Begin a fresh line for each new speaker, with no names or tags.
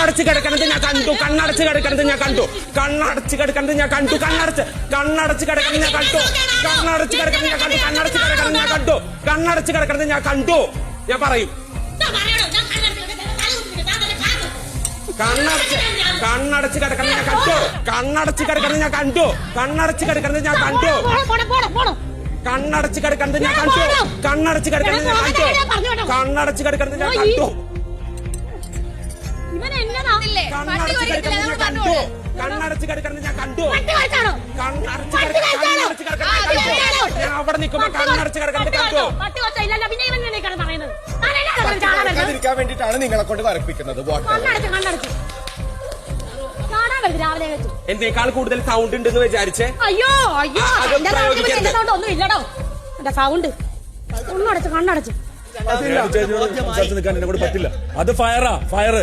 കണ്ണടച്ച് കിടക്കണത് ഞാൻ കണ്ടു കണ്ണടച്ച് കിടക്കണത് ഞാൻ കണ്ടു കണ്ണടച്ച് കിടക്കണത് ഞാൻ കണ്ടു കണ്ണടച്ച് കണ്ണടച്ച് കിടക്കണത് ഞാൻ കണ്ടു കണ്ണടച്ച് കിടക്കണത് ഞാൻ കണ്ടു കണ്ണടച്ച് കിടക്കണത് ഞാൻ കണ്ടു കണ്ണടച്ച് കിടക്കണത് ഞാൻ കണ്ടു ഞാൻ പറയും കണ്ണടച്ച് കണ്ണടച്ച് കിടക്കണത് ഞാൻ കണ്ടു കണ്ണടച്ച് കിടക്കണത് ഞാൻ കണ്ടു കണ്ണടച്ച് കിടക്കണത് ഞാൻ കണ്ടു കണ്ണടച്ച് കിടക്കണത് ഞാൻ കണ്ടു കണ്ണടച്ച് കിടക്കണത് ഞാൻ കണ്ടു കണ്ണടച്ച് കിടക്കണത് ഞാൻ കണ്ടു
ഇവൻ
പട്ടി
കണ്ണടച്ച്
കൊരക്കില്ല,
കിടക്കണത് കണ്ടു. കണ്ണടച്ച് കിടക്കണത് ഞാൻ കണ്ടു. കണ്ണടച്ച്
പട്ടി
കണ്ണടച്ച് കിടക്കണത് ഞാൻ അവിടെ നിൽക്കുമ്പോ കണ്ണടച്ച് കിടക്കണത് കണ്ടു.
നിങ്ങളെ കൊണ്ട്
വെച്ച്.
കൂടുതൽ സൗണ്ട് ഉണ്ടെന്ന് വിചാരിച്ചേ?
അയ്യോ അയ്യോ സൗണ്ട് ഒന്നും ഇല്ലടോ എന്റെ സൗണ്ട് ഒന്നടച്ച് കണ്ണടച്ച്
പറ്റില്ല. അത് ഫയറാ ഫയർ